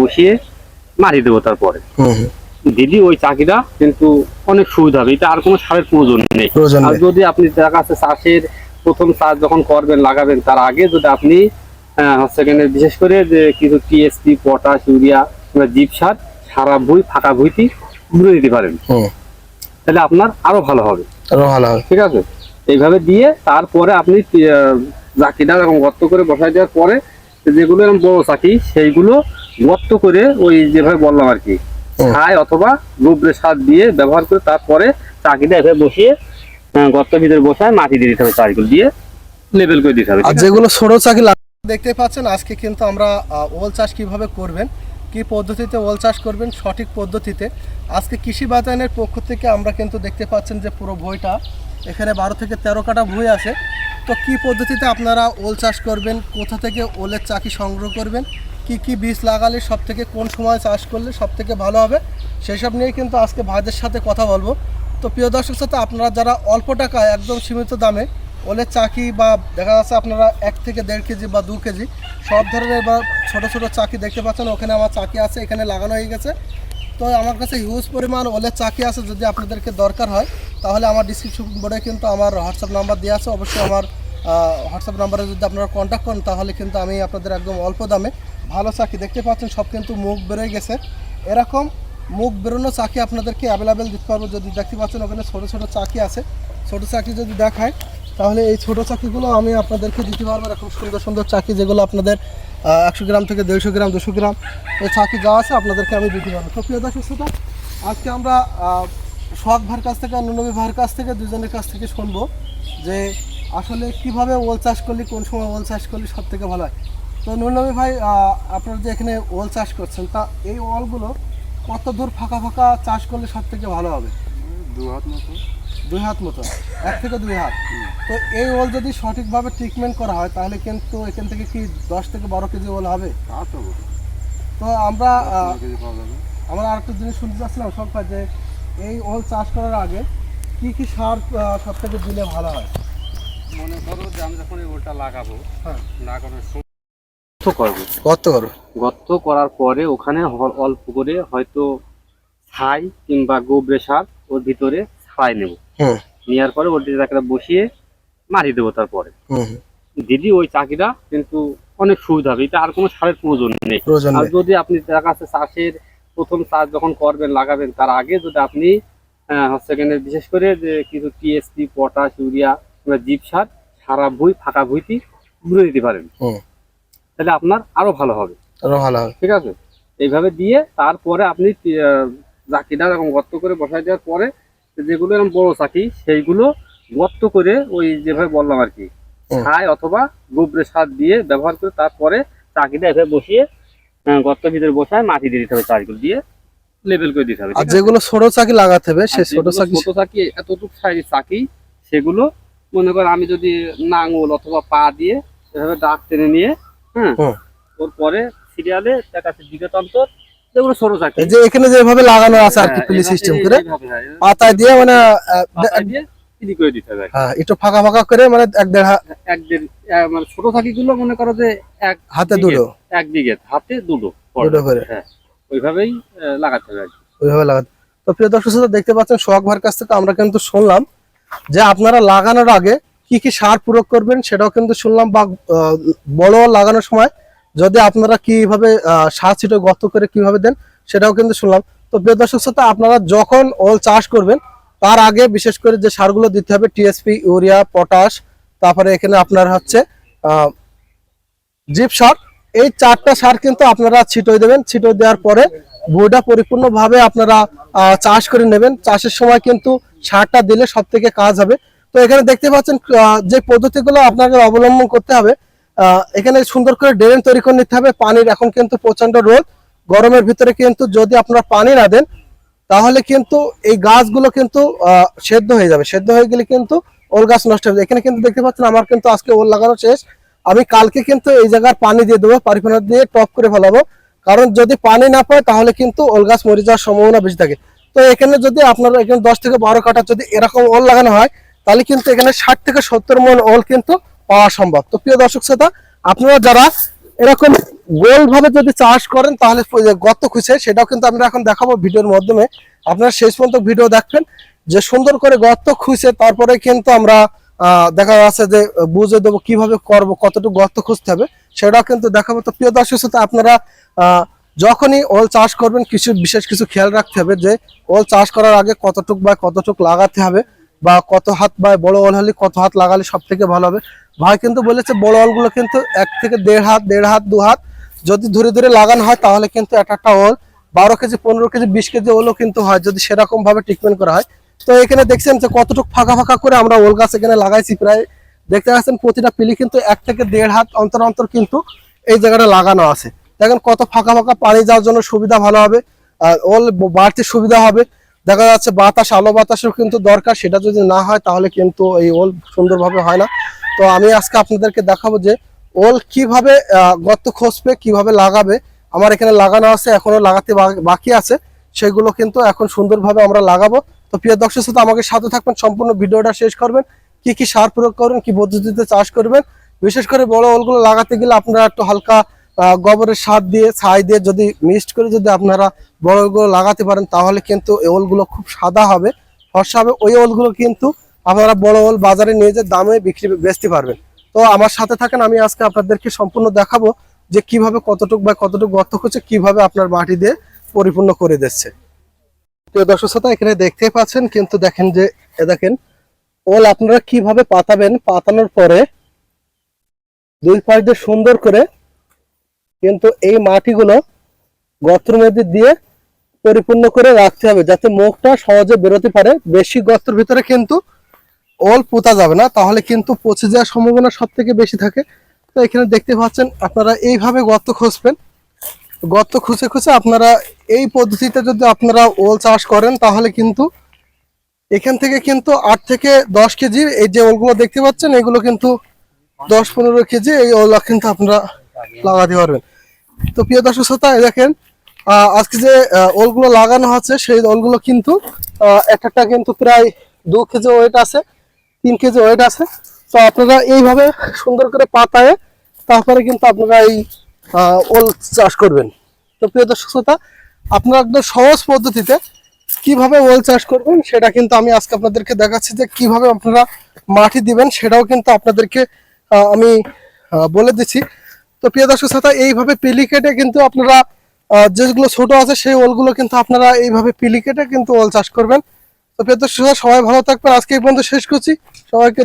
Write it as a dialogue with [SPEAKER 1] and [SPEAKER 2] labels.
[SPEAKER 1] বসিয়ে মারি দেবো তারপরে। দিদি ওই চাকিটা কিন্তু অনেক সুবিধা হবে এটা আর কোনো সারের প্রয়োজন নেই। আর যদি আপনি দেখা যাচ্ছে চাষের প্রথম চাষ যখন করবেন লাগাবেন তার আগে যদি আপনি হচ্ছে বিশেষ করে যে কিছু টিএসপি পটাশ ইউরিয়া জীব সার সারা ভুই ফাঁকা ভুইটি ঘুরে দিতে পারেন। তাহলে আপনার আরও ভালো হবে।
[SPEAKER 2] আরও ভালো হবে।
[SPEAKER 1] ঠিক আছে? এইভাবে দিয়ে তারপরে আপনি চাকিটা এরকম গর্ত করে বসাই দেওয়ার পরে যেগুলো এরকম বড় চাকি সেইগুলো গর্ত করে ওই যেভাবে বললাম আর কি। ছাই অথবা গোবরের সার দিয়ে ব্যবহার করে তারপরে চাকিটা এভাবে বসিয়ে গর্তের ভিতরে বসায় মাটি দিয়ে দিতে হবে চারিগুলো দিয়ে লেবেল করে দিতে হবে।
[SPEAKER 2] আর যেগুলো ছোট চাকি দেখতে পাচ্ছেন আজকে কিন্তু আমরা ওল চাষ কীভাবে করবেন কি পদ্ধতিতে ওল চাষ করবেন সঠিক পদ্ধতিতে। আজকে কৃষি বাতায়নের পক্ষ থেকে আমরা কিন্তু দেখতে পাচ্ছেন যে পুরো বইটা এখানে বারো থেকে তেরো কাটা বই আছে। তো কি পদ্ধতিতে আপনারা ওল চাষ করবেন কোথা থেকে ওলের চাকি সংগ্রহ করবেন কি কি বীজ লাগালে সব থেকে কোন সময় চাষ করলে সব থেকে ভালো হবে, সেসব নিয়ে কিন্তু আজকে ভাইদের সাথে কথা বলব। তো প্রিয় দর্শক সাথে আপনারা যারা অল্প টাকায় একদম সীমিত দামে ওলের চাকি বা দেখা যাচ্ছে আপনারা এক থেকে দেড় কেজি বা দু কেজি সব ধরনের বা ছোট ছোট চাকি দেখতে পাচ্ছেন, ওখানে আমার চাকি আছে, এখানে লাগানো হয়ে গেছে। তো আমার কাছে হিউজ পরিমাণ ওলের চাকি আছে, যদি আপনাদেরকে দরকার হয়, তাহলে আমার ডিসক্রিপশন বোর্ডে কিন্তু আমার হোয়াটসঅ্যাপ নাম্বার দেওয়া আছে। অবশ্যই আমার হোয়াটসঅ্যাপ নাম্বারে যদি আপনারা কন্ট্যাক্ট করেন, তাহলে কিন্তু আমি আপনাদের একদম অল্প দামে ভালো চাকি দেখতে পাচ্ছেন সব কিন্তু মুখ বেরোয় গেছে। এরকম মুখ বেরোনো চাকি আপনাদেরকে অ্যাভেলেবেল দিতে পারব। যদি দেখতে পাচ্ছেন ওখানে ছোটো ছোটো চাকি আছে। ছোটো চাকি যদি দেখায় তাহলে এই ছোটো চাকিগুলো আমি আপনাদেরকে দিতে পারব। এরকম সুন্দর সুন্দর চাকি যেগুলো আপনাদের একশো গ্রাম থেকে দেড়শো গ্রাম দুশো গ্রাম এই চাকি যা আছে আপনাদেরকে আমি দিতে পারব। তো প্রিয় দর্শক শ্রোতা, আজকে আমরা সোহাগ ভাইয়ের কাছ থেকে নুনবী ভাইয়ের কাছ থেকে দুজনের কাছ থেকে শুনব যে আসলে কীভাবে ওল চাষ করলে কোন সময় ওল চাষ করলে সব থেকে ভালো হয়। তো নুনবী ভাই আপনারা যে এখানে ওল চাষ করছেন তা এই ওলগুলো কত দূর ফাঁকা ফাঁকা চাষ করলে সব থেকে ভালো হবে?
[SPEAKER 1] দু হাত মতো।
[SPEAKER 2] দুই হাত মতো? এক থেকে দুই হাত? তো এই ওল যদি সঠিকভাবে ট্রিটমেন্ট করা হয় তাহলে কিন্তু এখান থেকে কি দশ থেকে বারো কেজি ওল হবে?
[SPEAKER 1] তা।
[SPEAKER 2] আমরা আমরা আরেকটা জিনিস শুনতে চাচ্ছিলাম সব যে এই ওল চাষ করার আগে কি কি সার সব থেকে দিলে ভালো হয়?
[SPEAKER 1] মনে করো যে আমি যখন এই ওলটা লাগাবো
[SPEAKER 2] হ্যাঁ।
[SPEAKER 1] লাগানোর সময় গর্ত করব গর্ত করার পরে ওখানে অল্প করে হয়তো ছাই কিংবা গোবরে সার ওর ভিতরে ছাই নেব। নেওয়ার পরে ওর দিকে বসিয়ে মারি দেবো তারপরে। দিদি ওই চাকিটা কিন্তু অনেক সুবিধা হবে। এটা আর কোনো সারের প্রয়োজন নেই। আর যদি আপনি দেখা যাচ্ছে চাষের প্রথম চাষ যখন করবেন লাগাবেন তার আগে যদি আপনি হচ্ছে বিশেষ করে যে কিছু টিএসপি পটাশ ইউরিয়া কিংবা জীব সার সারা ভুই ফাঁকা ভুইটি ঘুরে দিতে পারেন। তাহলে আপনার আরও ভালো হবে।
[SPEAKER 2] আরও ভালো হবে।
[SPEAKER 1] ঠিক আছে? এইভাবে দিয়ে তারপরে আপনি চাকিটা এরকম গর্ত করে বসাই দেওয়ার পরে যেগুলো এরকম বড় চাকি সেইগুলো গর্ত করে ওই যেভাবে বললাম আর কি ছাই অথবা গোবরে সার দিয়ে ব্যবহার করে তারপরে চাকিটা এভাবে বসিয়ে গর্তের ভিতরে বসায় মাটি দিয়ে দিতে হবে চারিগুলো দিয়ে লেবেল করে দিতে হবে।
[SPEAKER 2] আর যেগুলো ছোট চাকি লাগাতে হবে
[SPEAKER 1] আর
[SPEAKER 2] সে ছোট চাকি
[SPEAKER 1] ছোট চাকি এতটুকু সাইজ চাকি সেগুলো মনে করো আমি যদি নাঙল অথবা পা দিয়ে এভাবে ডাক টেনে নিয়ে
[SPEAKER 2] হুম।
[SPEAKER 1] ওর পরে সিরিয়ালে যেগুলো ছোট চাকি
[SPEAKER 2] যে এখানে যেভাবে লাগানো আছে আর কি পুলি সিস্টেম করে
[SPEAKER 1] হ্যাঁ,
[SPEAKER 2] পাতায় দিয়ে মানে
[SPEAKER 1] করে দিতে হবে
[SPEAKER 2] হ্যাঁ একটু ফাঁকা ফাঁকা করে মানে এক দেড়
[SPEAKER 1] এক দেড় মানে ছোট মনে করো যে এক
[SPEAKER 2] হাতে দুটো।
[SPEAKER 1] এক দিকে হাতে দুটো
[SPEAKER 2] করে।
[SPEAKER 1] হ্যাঁ ওইভাবেই লাগাতে হবে।
[SPEAKER 2] ওইভাবে লাগাতে তো প্রিয় দর্শক শ্রোতা দেখতে পাচ্ছেন সোহাগ ভাইয়ের কাছ থেকে আমরা কিন্তু শুনলাম যে আপনারা লাগানোর আগে কি কি সার প্রয়োগ করবেন সেটাও কিন্তু শুনলাম বা বড় লাগানোর সময় যদি আপনারা কীভাবে সার ছিটে গর্ত করে কীভাবে দেন সেটাও কিন্তু শুনলাম। তো প্রিয় দর্শক শ্রোতা, আপনারা যখন ওল চাষ করবেন, তার আগে বিশেষ করে যে সারগুলো দিতে হবে টিএসপি ইউরিয়া, পটাশ, তারপরে এখানে আপনার হচ্ছে জিপ সার, এই চারটা সার কিন্তু আপনারা ছিটোয় দেবেন। ছিটোয় দেওয়ার পরে বইটা পরিপূর্ণভাবে আপনারা চাষ করে নেবেন। চাষের সময় কিন্তু সারটা দিলে সব থেকে কাজ হবে। তো এখানে দেখতে পাচ্ছেন যে পদ্ধতিগুলো আপনাকে অবলম্বন করতে হবে এখানে সুন্দর করে ড্রেন তৈরি করে নিতে হবে, পানির এখন কিন্তু প্রচণ্ড রোদ, গরমের ভিতরে কিন্তু যদি আপনারা পানি না দেন, তাহলে কিন্তু এই গাছগুলো কিন্তু সেদ্ধ হয়ে যাবে, সেদ্ধ হয়ে গেলে কিন্তু ওল গাছ নষ্ট হয়ে যাবে। এখানে কিন্তু দেখতে পাচ্ছেন আমার কিন্তু আজকে ওল লাগানো শেষ। আমি কালকে কিন্তু এই জায়গার পানি দিয়ে দেবো পারিফানা দিয়ে টপ করে ফেলাবো। কারণ যদি পানি না পায়, তাহলে কিন্তু ওল গাছ মরে যাওয়ার সম্ভাবনা বেশি থাকে। তো এখানে যদি আপনারা এখানে দশ থেকে বারো কাঠা যদি এরকম ওল লাগানো হয় তাহলে কিন্তু এখানে ষাট থেকে সত্তর মন ওল কিন্তু পাওয়া সম্ভব। তো প্রিয় দর্শক শ্রোতা, আপনারা যারা এরকম গোল ভাবে যদি চাষ করেন, তাহলে গর্ত খুঁজে সেটাও কিন্তু আমরা এখন দেখাবো ভিডিওর মাধ্যমে। আপনারা শেষ পর্যন্ত ভিডিও দেখবেন, যে সুন্দর করে গর্ত খুঁজে তারপরে কিন্তু আমরা দেখা যাচ্ছে যে বুঝে দেবো কীভাবে করব, কতটুকু গর্ত খুঁজতে হবে, সেটাও কিন্তু দেখাবো। তো প্রিয় দর্শক শ্রোতা, আপনারা যখনই ওল চাষ করবেন, কিছু, বিশেষ কিছু খেয়াল রাখতে হবে যে ওল চাষ করার আগে কতটুক বা কতটুক লাগাতে হবে। বা কত হাত বা বড় অল হলে কত হাত লাগালে সব থেকে ভালো হবে। ভাই কিন্তু বলেছে বড় ওলগুলো কিন্তু এক থেকে দেড় হাত দেড় হাত, দু হাত যদি ধরে ধরে লাগানো হয় তাহলে কিন্তু একটা একটা ওল বারো কেজি, পনেরো কেজি, বিশ কেজি ওলও কিন্তু হয় যদি সেরকম ভাবে ট্রিটমেন্ট করা হয়। তো এখানে দেখছেন যে কতটুকু ফাঁকা ফাঁকা করে আমরা ওল গাছ এখানে লাগাইছি প্রায়। দেখতে পাচ্ছেন প্রতিটা পিলি কিন্তু এক থেকে দেড় হাত অন্তর অন্তর কিন্তু এই জায়গাটা লাগানো আছে। দেখেন কত ফাঁকা ফাঁকা পানি যাওয়ার জন্য সুবিধা ভালো হবে। আর ওল বাড়তে সুবিধা হবে। দেখা যাচ্ছে বাতাস, আলো বাতাসও কিন্তু দরকার। সেটা যদি না হয়, তাহলে কিন্তু এই ওল সুন্দরভাবে হয় না। তো আমি আজকে আপনাদেরকে দেখাবো যে ওল কীভাবে গর্ত খসবে, কীভাবে লাগাবে। আমার এখানে লাগানো আছে, এখনও লাগাতে বাকি আছে। সেগুলো কিন্তু এখন সুন্দরভাবে আমরা লাগাবো। তো প্রিয় দর্শক শ্রোতা, আমাকে সাথে থাকবেন, সম্পূর্ণ ভিডিওটা শেষ করবেন। কি কি সার প্রয়োগ করবেন, কি পদ্ধতিতে চাষ করবেন। বিশেষ করে বড় ওলগুলো লাগাতে গেলে আপনারা একটু হালকা গোবরের সার দিয়ে, ছাই দিয়ে যদি মিক্সড করে যদি আপনারা বড় ওলগুলো লাগাতে পারেন, তাহলে কিন্তু এই ওলগুলো খুব সাদা হবে। ফর্সা হবে। ওই ওলগুলো কিন্তু আপনারা বড় ওল বাজারে নিয়ে যে দামে বিক্রি বেচতে পারবেন। তো আমার সাথে থাকেন, আমি আজকে আপনাদেরকে সম্পূর্ণ দেখাবো যে কীভাবে কতটুক বা কতটুক গর্ত খুঁজে কীভাবে আপনার মাটি দিয়ে পরিপূর্ণ করে দিচ্ছে। প্রিয় দর্শক শ্রোতা, এখানে দেখতে পাচ্ছেন, কিন্তু দেখেন যে, এ দেখেন, ওল আপনারা কীভাবে পাতাবেন? পাতানোর পরে দুই পাশ দিয়ে সুন্দর করে কিন্তু এই মাটিগুলো গর্তের মধ্যে দিয়ে পরিপূর্ণ করে রাখতে হবে যাতে মুখটা সহজে বেরোতে পারে। বেশি গর্তের ভিতরে কিন্তু ওল পোতা যাবে না, তাহলে কিন্তু পচে যাওয়ার সম্ভাবনা সব থেকে বেশি থাকে। তো এখানে দেখতে পাচ্ছেন, আপনারা এইভাবে গর্ত খুঁজবেন। গর্ত খুঁজে খুঁজে আপনারা এই পদ্ধতিতে যদি আপনারা ওল চাষ করেন, তাহলে কিন্তু এখান থেকে কিন্তু আট থেকে দশ কেজি এই যে ওলগুলো দেখতে পাচ্ছেন, এগুলো কিন্তু দশ পনেরো কেজি এই ওল কিন্তু আপনারা লাগাতে পারবেন। তো প্রিয় দর্শক শ্রোতা দেখেন আজকে যে ওলগুলো লাগানো হচ্ছে, সেই ওলগুলো কিন্তু একটা কিন্তু প্রায় দু কেজি ওয়েট আছে, তিন কেজি ওয়েট আছে। তো আপনারা এইভাবে সুন্দর করে পাতায়, তারপরে কিন্তু আপনারা এই ওল চাষ করবেন। তো প্রিয় দর্শক শ্রোতা, আপনারা একদম সহজ পদ্ধতিতে কীভাবে ওল চাষ করবেন, সেটা কিন্তু আমি আজকে আপনাদেরকে দেখাচ্ছি যে কীভাবে আপনারা মাটি দিবেন, সেটাও কিন্তু আপনাদেরকে আমি বলে দিচ্ছি। তো প্রিয় দর্শক এইভাবে পিলি কেটে কিন্তু আপনারা যেগুলো ছোট আছে সেই ওলগুলো কিন্তু আপনারা এইভাবে পিলি কেটে কিন্তু ওল চাষ করবেন। তো প্রিয় দর্শক সবাই ভালো থাকবেন। আজকে এই পর্যন্ত শেষ করছি। সবাইকে